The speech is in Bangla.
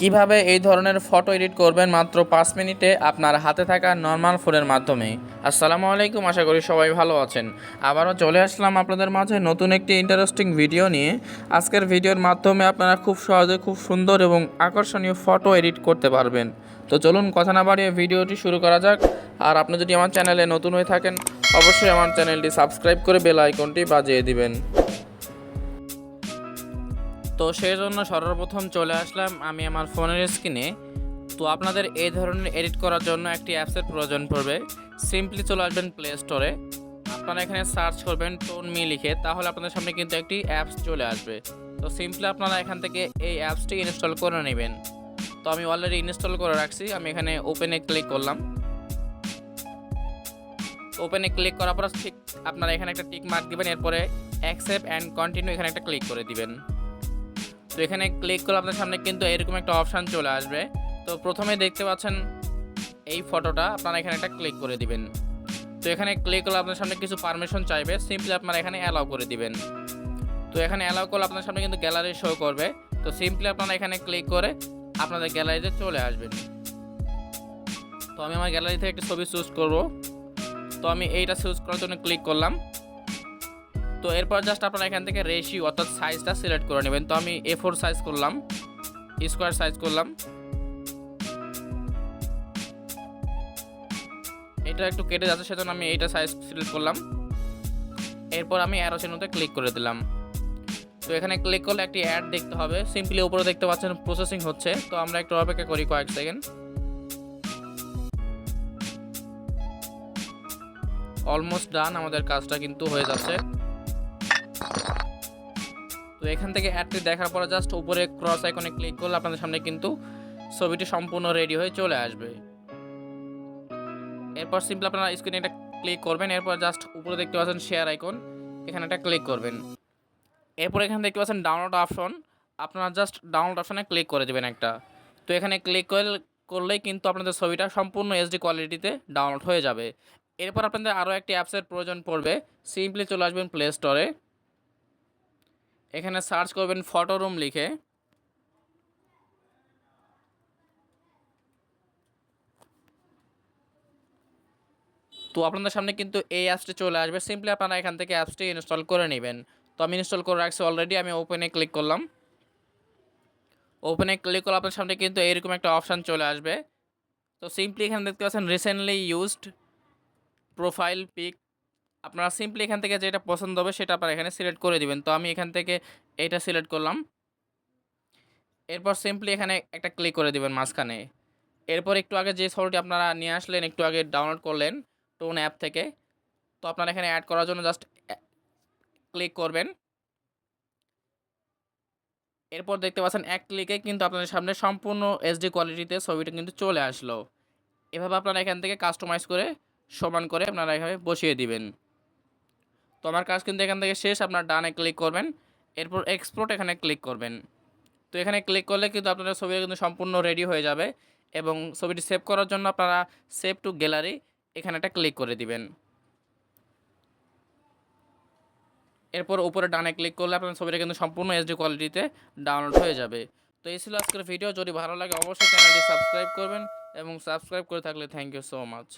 কীভাবে এই ধরনের ফটো এডিট করবেন মাত্র পাঁচ মিনিটে আপনার হাতে থাকা নর্মাল ফোনের মাধ্যমে আসসালামু আলাইকুম, আশা করি সবাই ভালো আছেন। আবারও চলে আসলাম আপনাদের মাঝে নতুন একটি ইন্টারেস্টিং ভিডিও নিয়ে। আজকের ভিডিওর মাধ্যমে আপনারা খুব সহজে, খুব সুন্দর এবং আকর্ষণীয় ফটো এডিট করতে পারবেন। তো চলুন কথা না বাড়িয়ে ভিডিওটি শুরু করা যাক। আর আপনি যদি আমার চ্যানেলে নতুন হয়ে থাকেন, অবশ্যই আমার চ্যানেলটি সাবস্ক্রাইব করে বেল আইকনটি বাজিয়ে দিবেন। তো সেই জন্য সর্বপ্রথম চলে আসলাম আমি আমার ফোনের স্ক্রিনে। তো আপনাদের এই ধরনের এডিট করার জন্য একটি অ্যাপসের প্রয়োজন পড়বে। সিম্পলি চলে আসবেন প্লে স্টোরে আপনারা এখানে সার্চ করবেন টোন মি লিখে, তাহলে আপনাদের সামনে কিন্তু একটি অ্যাপস চলে আসবে। তো সিম্পলি আপনারা এখান থেকে এই অ্যাপসটি ইনস্টল করে নেবেন। তো আমি অলরেডি ইনস্টল করে রাখছি, আমি এখানে ওপেনে ক্লিক করলাম। ওপেনে ক্লিক করার পর ঠিক আপনারা এখানে একটা টিক মার্ক দিবেন, এরপরে অ্যাকসেপ্ট অ্যান্ড কন্টিনিউ এখানে একটা ক্লিক করে দিবেন। তো এখানে ক্লিক করলে আপনার সামনে কিন্তু এরকম একটা অপশান চলে আসবে। তো প্রথমে দেখতে পাচ্ছেন এই ফটোটা আপনারা এখানে একটা ক্লিক করে দিবেন। তো এখানে ক্লিক করলে আপনার সামনে কিছু পারমিশন চাইবে সিম্পলি আপনারা এখানে অ্যালাউ করে দিবেন। তো এখানে অ্যালাউ করলে আপনার সামনে কিন্তু গ্যালারি শো করবে। তো সিম্পলি আপনারা এখানে ক্লিক করে আপনাদের গ্যালারিতে চলে আসবেন। তো আমি আমার গ্যালারি থেকে একটি ছবি চুজ করব। তো আমি এইটা চুজ করার জন্য ক্লিক করলাম। তো এরপর জাস্ট আপনারা এখান থেকে রেশিও অর্থাৎ সাইজটা সিলেক্ট করে নেবেন। তো আমি এ ফোর সাইজ করলাম স্কোয়ার সাইজ করলাম। এটা একটু কেটে যাচ্ছে, সেজন্য আমি এইটা সাইজ সিলেক্ট করলাম। এরপর আমি অ্যারো চিহ্নতে ক্লিক করে দিলাম। তো এখানে ক্লিক করলে একটি অ্যাড দেখতে হবে। সিম্পলি উপরে দেখতে পাচ্ছেন প্রসেসিং হচ্ছে। তো আমরা একটু অপেক্ষা করি কয়েক সেকেন্ড অলমোস্ট ডান আমাদের কাজটা কিন্তু হয়ে যাচ্ছে। এখান থেকে অ্যাডটি দেখার পরে জাস্ট উপরে ক্রস আইকনে ক্লিক করলে আপনাদের সামনে কিন্তু ছবিটি সম্পূর্ণ রেডি হয়ে চলে আসবে। এরপর সিম্পল আপনারা স্ক্রিনে একটা ক্লিক করবেন, এরপর জাস্ট উপরে দেখতে পাচ্ছেন শেয়ার আইকন এখানে একটা ক্লিক করবেন। এরপর এখানে দেখতে পাচ্ছেন ডাউনলোড অপশন আপনারা জাস্ট ডাউনলোড অপশনে ক্লিক করে দেবেন একটা। তো এখানে ক্লিক করলেই কিন্তু আপনাদের ছবিটা সম্পূর্ণ এইচডি কোয়ালিটিতে ডাউনলোড হয়ে যাবে। এরপর আপনাদের আরও একটি অ্যাপসের প্রয়োজন পড়বে সিম্পলি চলে আসবেন প্লে স্টোরে এখানে সার্চ করবেন ফটো রুম লিখে। তো আপনাদের সামনে কিন্তু এই অ্যাপসটি চলে আসবে। সিম্পলি আপনারা এখান থেকে অ্যাপসটি ইনস্টল করে নেবেন। তো আমি ইনস্টল করে রাখছি অলরেডি আমি ওপেনে ক্লিক করলাম। ওপেনে ক্লিক করলে আপনার সামনে কিন্তু এইরকম একটা অপশান চলে আসবে। তো সিম্পলি এখানে দেখতে পাচ্ছেন রিসেন্টলি ইউজড প্রোফাইল পিক আপনারা সিম্পলি এখান থেকে যেটা পছন্দ হবে সেটা আপনারা এখানে সিলেক্ট করে দিবেন। তো আমি এখান থেকে এইটা সিলেক্ট করলাম। এরপর সিম্পলি এখানে একটা ক্লিক করে দিবেন মাঝখানে। এরপর একটু আগে যে ছবিটি আপনারা নিয়ে আসলেন, একটু আগে ডাউনলোড করলেন টোন অ্যাপ থেকে, তো আপনারা এখানে অ্যাড করার জন্য জাস্ট ক্লিক করবেন। এরপর দেখতে পাচ্ছেন এক ক্লিকে কিন্তু আপনাদের সামনে সম্পূর্ণ এইচডি কোয়ালিটিতে ছবিটা কিন্তু চলে আসলো। এভাবে আপনারা এখান থেকে কাস্টমাইজ করে সমান করে আপনারা এভাবে বসিয়ে দিবেন। তো আমার কাজ কিন্তু এখান থেকে শেষ, আপনার ডানে ক্লিক করবেন। এরপর এক্সপোর্ট এখানে ক্লিক করবেন। তো এখানে ক্লিক করলে কিন্তু আপনাদের ছবিটা কিন্তু সম্পূর্ণ রেডি হয়ে যাবে এবং ছবিটি সেভ করার জন্য আপনারা সেভ টু গ্যালারি এখানে একটা ক্লিক করে দিবেন। এরপর উপরে ডানে ক্লিক করলে আপনার ছবিটা কিন্তু সম্পূর্ণ এইচডি কোয়ালিটিতে ডাউনলোড হয়ে যাবে। তো এই ছিল আজকের ভিডিও যদি ভালো লাগে অবশ্যই চ্যানেলটি সাবস্ক্রাইব করবেন এবং সাবস্ক্রাইব করে থাকলে থ্যাংক ইউ সো মাচ